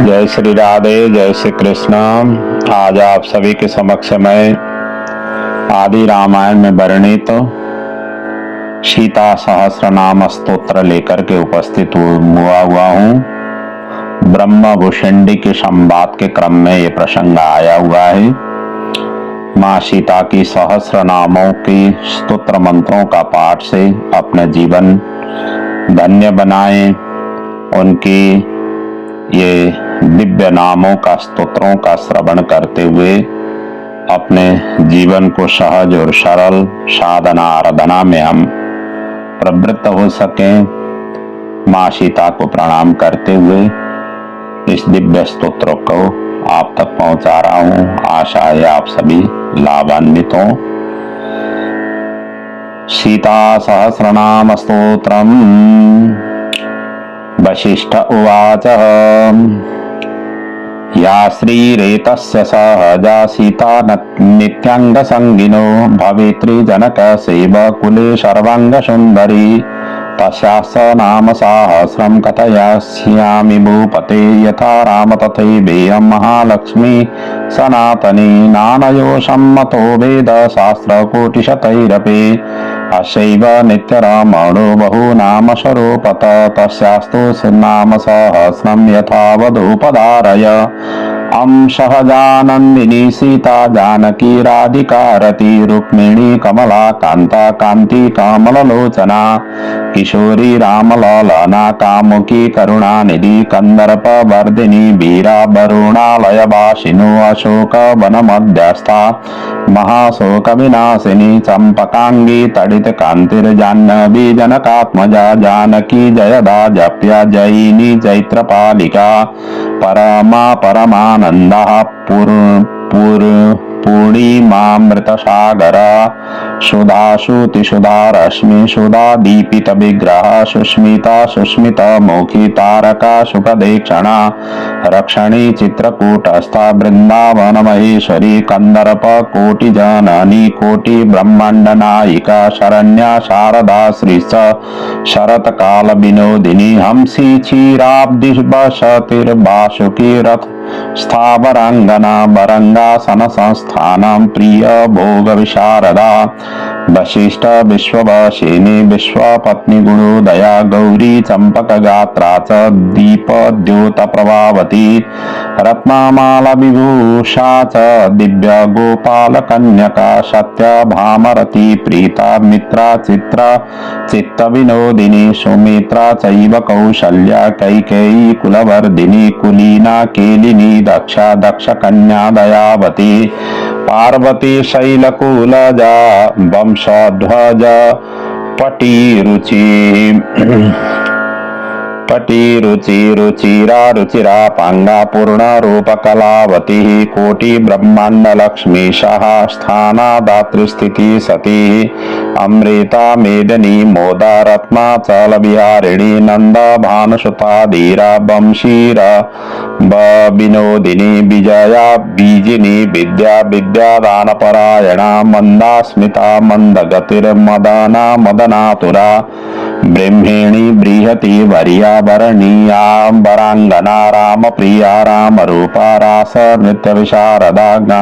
जय श्री राधे, जय श्री कृष्ण। आज आप सभी के समक्ष मैं आदि रामायण में वर्णित सीता सहस्र नाम स्त्रोत्र लेकर के उपस्थित हुआ हुआ हूँ। ब्रह्म भूषणी के संवाद के क्रम में ये प्रसंग आया हुआ है। माँ सीता की सहस्र नामों की स्तोत्र मंत्रों का पाठ से अपने जीवन धन्य बनाएँ। उनकी ये दिव्य नामों का स्तोत्रों का श्रवण करते हुए अपने जीवन को सहज और सरल साधना आराधना में हम प्रवृत्त हो सके। माँ सीता को प्रणाम करते हुए इस दिव्य स्तोत्र को आप तक पहुँचा रहा हूँ। आशा है आप सभी लाभान्वित हो। सीता सहस्रनाम स्त्रोत्र वशिष्ठ उवाच। యా శ్రీరేతస్య సహజా సీతా నిత్యంగసంగినో భవిత్రి జనక సేవకులే సర్వాంగసుందరి తస్యాస నామ సాహస్రం కథయాస్యామి భూపతే యథా రామ తథైవేయం మహాలక్ష్మి సనాతని నానయోషం మతో వేద శాస్త్రకోటిశతైరపి అశైవ నిత్యరామాణో బహునామశరూపత తస్యాస్తు సున్నామ సహస్రం యథావదుపదారయ सहजानन्दिनी सीता जानकी राधिकारति रुक्मिणी कमला कान्ता कान्ति कमललोचना किशोरी रामललना कामुकी करुणानिधि कन्दर्पवर्धिनी वीरा वरुणालयवासिनो अशोक वनमध्यस्था महाशोकविनाशिनी चम्पकाङ्गी तडित कान्तिर्जाह्नवी जनकात्मजा जानकी जयदा जप्या जयिनी चैत्रपालिका பரமா பரமானந்தா புரு புரு. पूर्णिमामृतसागर सुधाशुतिसुधा रश्मि सुधा दीपितविग्रह सुस्मिता सुस्मितमुखी तारका सुखदीक्षणा रक्षणी चित्रकूटस्था वृन्दावनमहेश्वरी कन्दर्पकोटिजननी कोटिब्रह्माण्डनायिका शरण्या शारदा श्री स शरत्कालविनोदिनी हंसी क्षीराब्धिर्बाशुकि रक् स्थावराङ्गना वरङ्गासन संस्थानं प्रिय भोग विशारदा वशिष्ठ विश्ववशिनी विश्वपत्नी गुणोदया गौरी चम्पक गात्रा च दीपद्योत प्रभावती रत्नामाला विभूषा च दिव्य गोपाल कन्यका सत्य भामरती प्रीता मित्रा चित्रा चित्त विनोदिनी सुमित्रा चैव कौशल्या कैकेयी कुलवर्धिनी कुलीना केलिनी वाहिनी दक्षा दक्ष कन्या दयावती पार्वती शैलकुलजा वंशध्वज पटीरुचि पटी रुचि रुचिरा रुचिरा पांगा पूर्ण रूप कलावती कोटि ब्रह्मांड लक्ष्मी शाह स्थाना दातृस्थिति सती। अमृता, मेदनी, मोदा रत्मा चल बिहारिणी नंद भानुसुता, धीरा वंशीरा వినోదిని విజయా బీజిని విద్యా విద్యాదానపరాయణ మందాస్మిత మందగతిర్మదాన మదనాతురా బ్రహ్మేణి బృహతి వర్యాభరణీయాంబరాంగనా రామ ప్రియా రామరూపా రాస నృత్య విశారదాజ్ఞ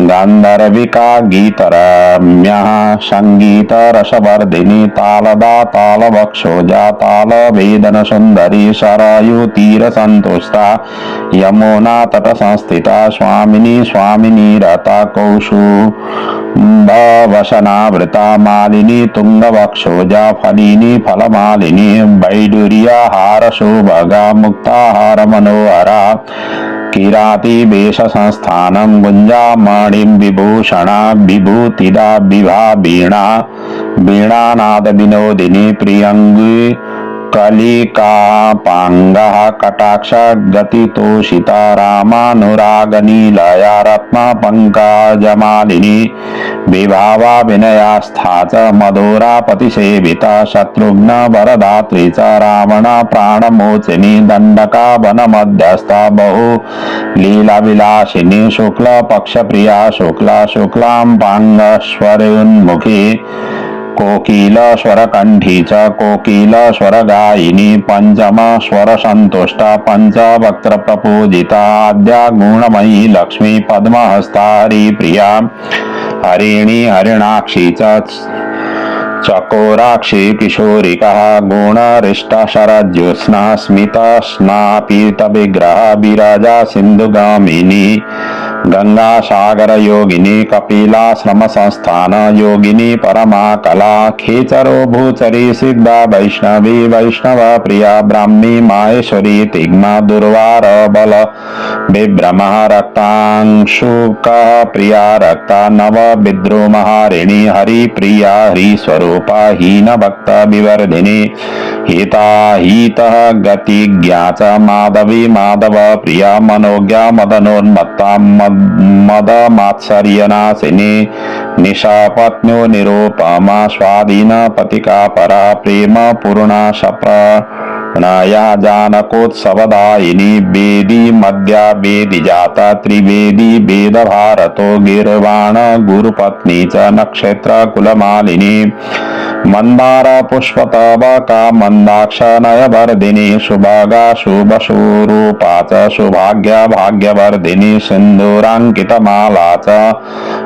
गान्धर्विका गीतरम्यः सङ्गीतरसवर्धिनी तालदा तालवक्षोजा तालवेदनसुन्दरी सरयुतीरसन्तुष्टा यमुना तटसंस्थिता स्वामिनी स्वामिनी रता कौशु वसनावृता मालिनी तुङ्गवक्षोजा फलिनी फलमालिनी वैडुर्या हारशोभगा मुक्ताहार मनोहरा விபூஷாணிம் விபூஷணா விபூதிதா விபா வீணா வீணாநாத வினோதினி பிரியங்கு कलिकापाङ्गः कटाक्षगतितोषिता रामानुरागनीलया रत्नपङ्काजमालिनी विभावा विनयास्था च मधुरापतिसेविता शत्रुघ्न वरदात्री च रावण प्राणमोचिनी दण्डका वनमध्यस्था बहु लीलाविलासिनी शुक्लपक्षप्रिया शुक्ला शुक्लां पाङ्गस्वरोन्मुखी कोकिलस्वरकण्ठी च कोकिलस्वरगायिनी पञ्चमस्वरसन्तुष्टा पञ्चवक्त्रप्रपूजिताद्या गुणमयी लक्ष्मी पद्महस्ता हरिप्रिया हरिणी हरिणाक्षी च चकोराक्षी किशोरिकः गुणरिष्टशरज्योत्स्ना स्मितस्नापीतविग्रह विरजा सिन्धुगामिनी। गंगा सागर योगिनी कपिलाश्रम संस्थान योगिनी परमा कला खेचरो भूचरी सिद्धा वैष्णवी वैष्णव प्रिया ब्राह्मी माहेश्वरी तिग्मा दुर्वार बल विभ्रम रक्तांशुक प्रिया रक्ता नव विद्रोमहारिणी हरिप्रिया हरिस्वरूपा हीन హితాహీత గతి జ్ఞాత మాధవి మాధవ ప్రియా మనోజ్ఞ మదనోన్మత్తా మద మాత్సర్యనాశిని నిషాపత్నో నిరూపమా స్వాధీన పతికా పరా ప్రేమ పూర్ణాశప్ర प्रेम पूर्णा शप नया जानकोत्सवदायिनी वेदी मध्या वेदी जाता त्रिवेदी वेद भारतो गिर्वाण गुरुपत्नी च नक्षत्र कुलमालिनी मंदार पुष्पतबका मंदाक्ष नयवर्धिनी शुभगा शुभशूरूपा च सुभाग्य भाग्यवर्धिनी सिन्दूराङ्कितमाला च।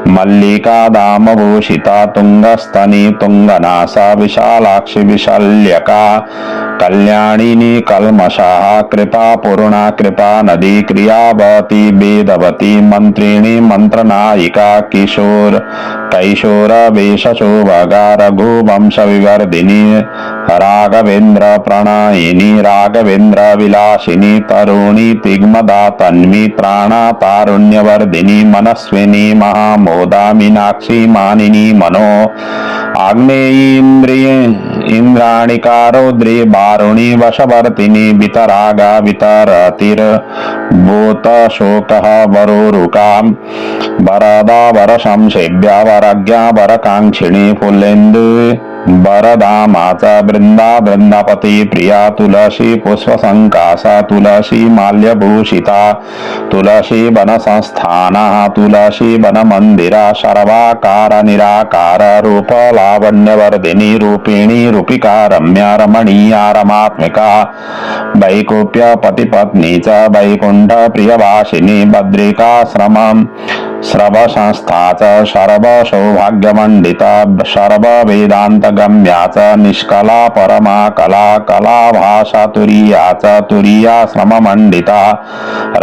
मल्लिका दामभूषिता तुङ्गस्तनी तुङ्गनासा विशालाक्षि विशल्यका कल्याणिनी कल्मषाः कृपा पूर्णा कृपा नदी क्रियावती वेदवती मन्त्रिणी मन्त्रनायिका किशोर कैशोर वेशशोभगा रघुवंशविवर्धिनी राघवेन्द्र प्रणयिनी राघवेन्द्र विलासिनी तरुणी तिग्मदा तन्वी प्राणा तारुण्यवर्धिनी मनस्विनी महामोदा मीनाक्षी मानिनी मनो आग्नेयीन्द्रिय వశవర్తిని వితరాగా వితరతిర్భూత శోక వరోరుకాం వరదా వర సంసేభ్య వర వరకాంక్షిణి పుల్లెందు वरदा माचा वृंदा वृंदापति प्रिया तुलसी पुष्प संकासा तुलसी माल्यभूषिता तुलसी वन संस्थान तुलसी वन मंदिरा सर्वाकार निराकार रूप लावण्यवर्धिनी रूपिणी रूपिका रम्या रमणीया रमात्मिका वैकुप्य पतिपत्नी च वैकुंठ प्रियवासिनी बद्रिकाश्रमम् श्रवसंस्थाचा शरभ सौभाग्यमंडिता शरभ च निष्कला परमा कला कला च तुरियाचा श्रममण्डिता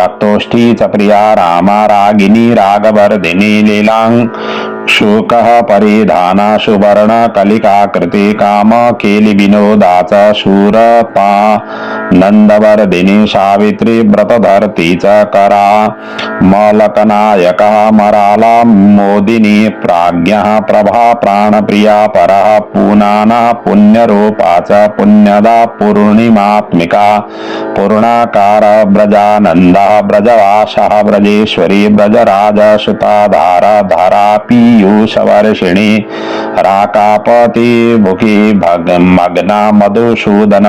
रक्तोष्ठी च प्रिया रामा रागिनी रागवर्धिनी लीलांग शोकः परिधाना सुवर्ण कलिकाकृति काम केलि विनोदा च शूरपा नन्दवर्धिनी सावित्री व्रतधर्ती च करा मलकनायकः मराला मोदिनी प्राज्ञः प्रभा प्राणप्रिया परः पूनाना पुण्यरूपा च पुण्यदा पूर्णिमात्मिका पूर्णाकार ब्रजानन्दः ब्रजवासः ब्रजेश्वरी ब्रजराज सुताधार धरापि पीयूषवर्षिणी राकापति मुखी मग्ना मधुसूदन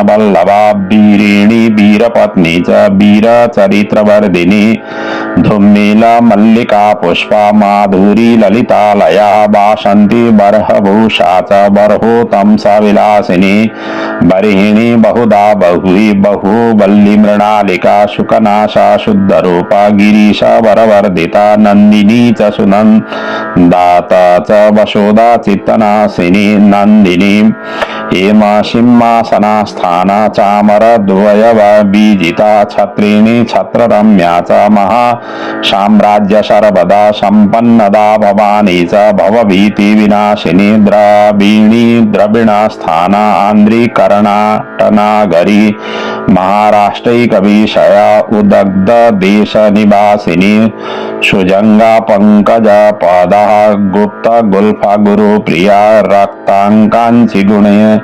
वीरिणी वीरपत्नी च वीर चरित्रवर्धिनी मल्लिका पुष्पा माधुरी ललितालया वासन्ति बर्हभूषा च बर्होतं स विलासिनी बर्हिणी बहुधा बहुवी बहुवल्ली मृणालिका शुकनाशा शुद्धरूपा गिरीशा वरवर्धिता नन्दिनी च सुनन्दा च वशोदा चित्तनाशिनी नन्दिनी हेमा सिंहासनास्थाना चामरद्वयव बीजिता छत्रिणी छत्ररम्या च महा साम्राज्य सर्वदा सम्पन्नदा भवानी च भवभीति विनाशिनी द्रवीणी द्रविणास्थाना आन्ध्रीकर्णाटनागरी महाराष्ट्रैकविषया उदग्ध देश निवासिनी सुजंगा पंकज पदः गुप्त गुल्फा गुरु प्रिया रक्तांकांक्षी गुणे।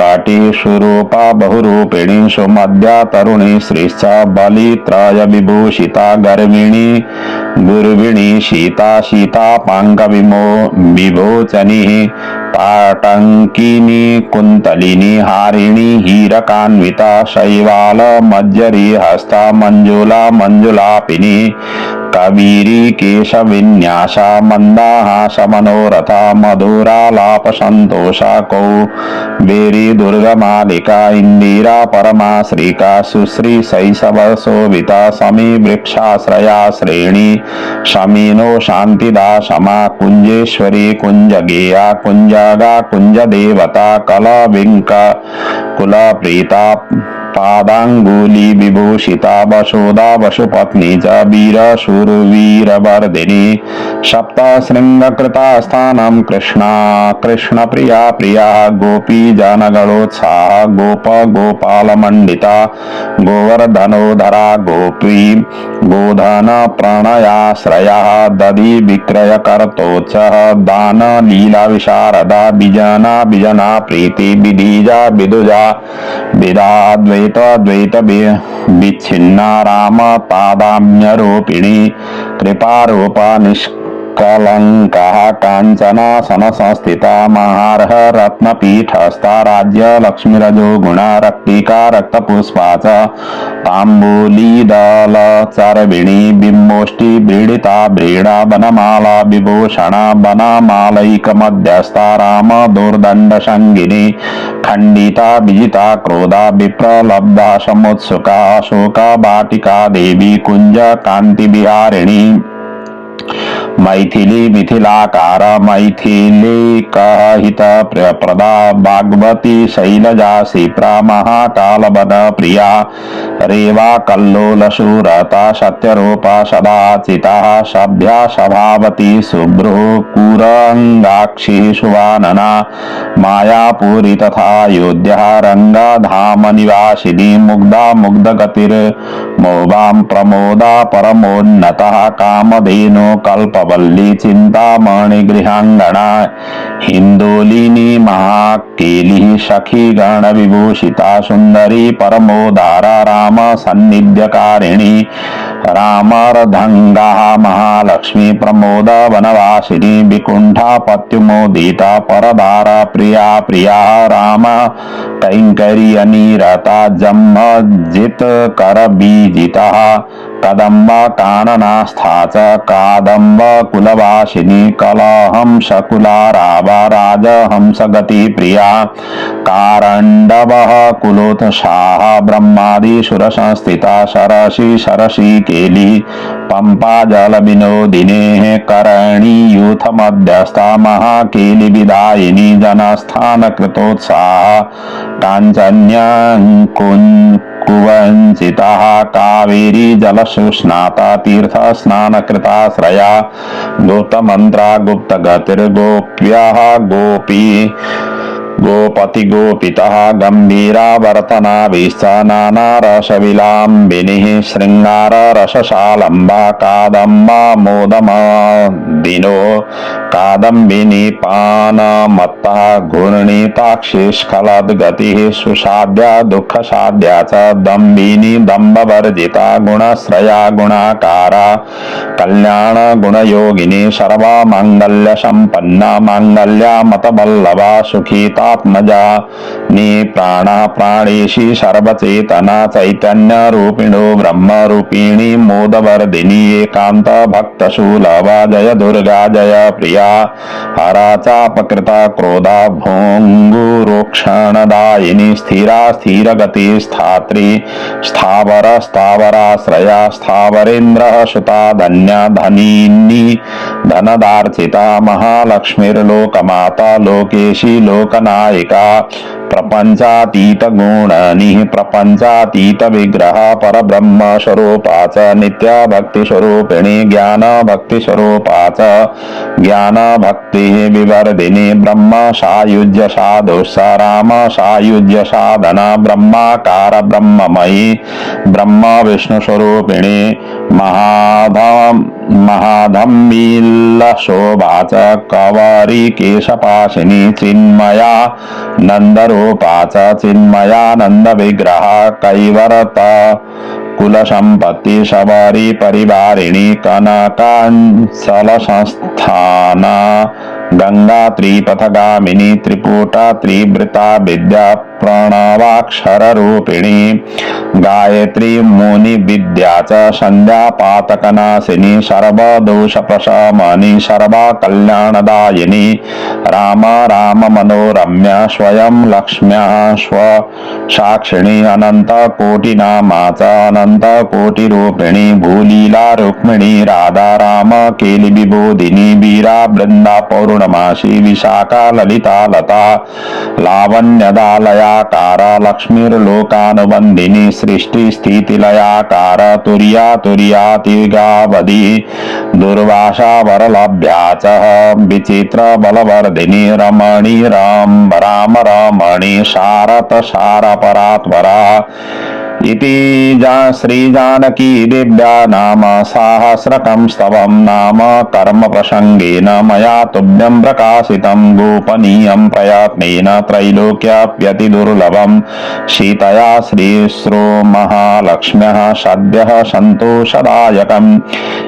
काटी स्वरूपा बहुरूपिणी सुमध्या तरुणी श्रीश्च बलित्रय विभूषिता गर्विणी गुर्विणी सीता सीता विमो विभोचनी ताटंकिनी कुंतलिनी हारिणी, हीरकान्विता, शैवाल, मज्जरी, हस्ता मंजुला मंजुलापिनी कबीरी मनोरथ मधुरालाप सन्तोषा कौ बेरी दुर्गमालिका इन्दिरा परमा श्रीका सुश्री शैशव शोभिता समी वृक्षाश्रया श्रेणी शमीनो शान्तिदा क्षमा कुञ्जेश्वरी कुञ्जगेया कुञ्जगा कुञ्जदेवता कलविङ्क कुलप्रीता पादाङ्गुली विभूषिता वसुदा वसुपत्नी च वीरशूरवीरवर्धिनी सप्तशृङ्गकृता स्थानं कृष्णा, कृष्णप्रिया प्रिया गोपी जनगणोत्साह गोप गोपालमण्डिता गोवर्धनोधरा गोपी गोधन प्रणयाश्रयः दधि विक्रयकर्तोत्सः दान लीला विशारदा बिजना बिजना प्रीति विदीजा विदुजा विदाद्वैत द्वैत विच्छिन्ना राम पादाम्यरूपिणी कृपारूपा निष्क कलङ्कः काञ्चनासनसंस्थिता महार्ह रत्नपीठस्था राज्यलक्ष्मीरजो गुणा रक्तिका रक्तपुष्पा च ताम्बूलीदलचर्विणी बिम्बोष्टि व्रीडिता व्रीडा वनमाला विभूषणा वनमालैकमध्यस्था राम दुर्दण्डसङ्गिनी खण्डिता विजिता क्रोधा विप्रलब्धा समुत्सुका शोका वाटिका देवी कुञ्ज कान्तिविहारिणी मैथिली मिथिलाकार मैथिली कहित प्रदा भागवती शैलजा शिप्रा महाकाल बन प्रिया रेवा कल्लोलसुरता सत्यरूपा सदाचिता सभ्या शभावती सुब्रुकुरङ्गाक्षी सुवानना मायापूरी तथा योध्यः रङ्गा धामनिवासिनीमुग्धा मुग्धगतिर्मो वां प्रमोदा परमोन्नतः कामधेनु कल्पवल्ली चिन्तामणिगृहाङ्गणा हिन्दोलिनी महाकेलिः सखिगणविभूषिता सुन्दरी परमोदारा राम सन्निध्यकारिणी। रामरधंगा महालक्ष्मी प्रमोद वनवासिनी विकुंठा पत्युमोदिता परदारा प्रिया प्रिया राम कैंकरी अनिरता जम्म जित कर बीजिता कदम्ब काननास्था च कादम्ब कुलवासिनी कलहंस कुलारावा राजहंस गति प्रिया कारण्डवः कुलोत्साह ब्रह्मादिसुर संस्थिता सरसि सरसि केली पंपा जल विनोदिने करणी, यूथ मध्यस्था कुवञ्चितः कावेरी जलशुष्णाता तीर्थस्नानकृताश्रया गुप्तमन्त्रा गुप्तगतिर्गोप्यः गोपी। गोपति गोपिता गंभीरा वर्तना भीस्त गोपितः गम्भीरावर्तनाभिश्च नानारसविलाम्बिनिः शृङ्गाररसशालम्बा कादम्बा मोदमदिनो कादम्बिनी पानमत्तः घूर्णिताक्षिस्खलद्गतिः सुसाध्या, दुःखसाध्या च दम्बिनी दम्बवर्जिता, गुणश्रया, गुणाकारा कल्याण गुणयोगिनी सर्वमाङ्गल्यसम्पन्ना, माङ्गल्या मतवल्लभा, सुखीता आत्मजा नी प्राणा प्राणेशी सर्वचेतना चैतन्य रूपिणो ब्रह्म रूपिणी मोदवर्धिनी भक्त सुलभा जय दुर्गा जय प्रिया। हरा चापकृता क्रोधा भोङ्गुरोक्षणदायिनी स्थिरा स्थिरगति स्थात्री स्थावर स्थावराश्रया स्थावरेन्द्र सुता धन्या धनीनी धनदार्चिता महालक्ष्मीर्लोकमाता लोकेशी लोकना प्रपंचातीत गुणनि प्रपंचातीत विग्रह परब्रह्म स्वरूपा च नित्य भक्ति स्वरूपिणी ज्ञान भक्ति स्वरूपा ज्ञान भक्ति विवर्धिनी ब्रह्म सायुज्य साधु स राम सायुज्य साधना ब्रह्माकार ब्रह्ममयी। ब्रह्म विष्णु स्वरूपिणी महाधम महाधम्मील्लशोभा च। कवरी केशपाशिनी चिन्मया రూపా చిన్మయానంద విగ్రహ కైవరత కుల సంపత్తి శబరి పరివారిణి కనకాంచల సంస్థాన गंगा त्रिपथगामिनी त्रिपुटा त्रिवृता विद्या प्रणवाक्षररूपिणी, गायत्री, मुनि, विद्या च संध्या पातकनाशिनी सर्वदोषप्रशमनी, सर्वकल्याणदायिनी, राम राम, मनोरम्य, स्वयं लक्ष्म्या स्व साक्षिणी अनंत कोटिनामाचा अनंत कोटिरूपिणी भूलीला रुक्मिणी, राधा, राम केली विबोधिनी वीरा वृंदा पौर्णमासी विशाखा ललिता लता लावण्यदालयाकार लक्ष्मीर्लोकानुबन्धिनी सृष्टिस्थितिलयाकार तुर्या तुर्यातिगावधि दुर्वासा वरलभ्या विचित्र बलवर्धिनी, रमणी राम राम रमणी, शारत सारपरात्परा इति जा श्रीजानकी दिव्या नाम साहस्रकं स्तवं नाम कर्मप्रसङ्गेन मया तुभ्यं प्रकाशितं गोपनीयं प्रयत्नेन त्रैलोक्याप्यतिदुर्लभं सीतया श्रीश्रो महालक्ष्म्यः सद्यः सन्तोषदायकं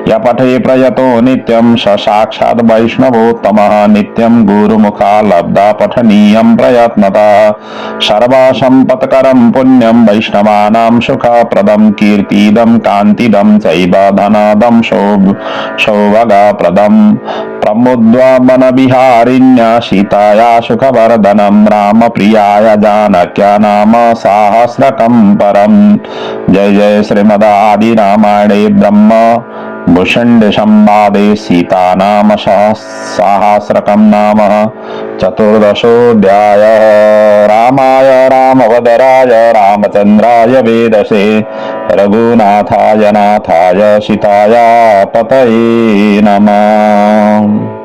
य पठे प्रयतो नित्यं स साक्षात् वैष्णवोत्तमः नित्यं गुरुमुखा लब्धा पठनीयं प्रयत्नतः सर्वसम्पत्करं पुण्यं वैष्णवानां सुखप्रदं कीर्तिदं, कान्तिदं चैव धनादं सौभ सौभगप्रदं प्रमुद्वनविहारिण्य सीताया सुखवर्धनं रामप्रियाय जानक्या नाम साहस्रकं परं जय जय श्रीमदादिरामायणे ब्रह्म। भूषण्डसंवादे सीता नाम साहस्रकं नाम चतुर्दशोऽध्याय। रामाय रामवदराय रामचन्द्राय वेदसे रघुनाथाय नाथाय सीताया पतये नमः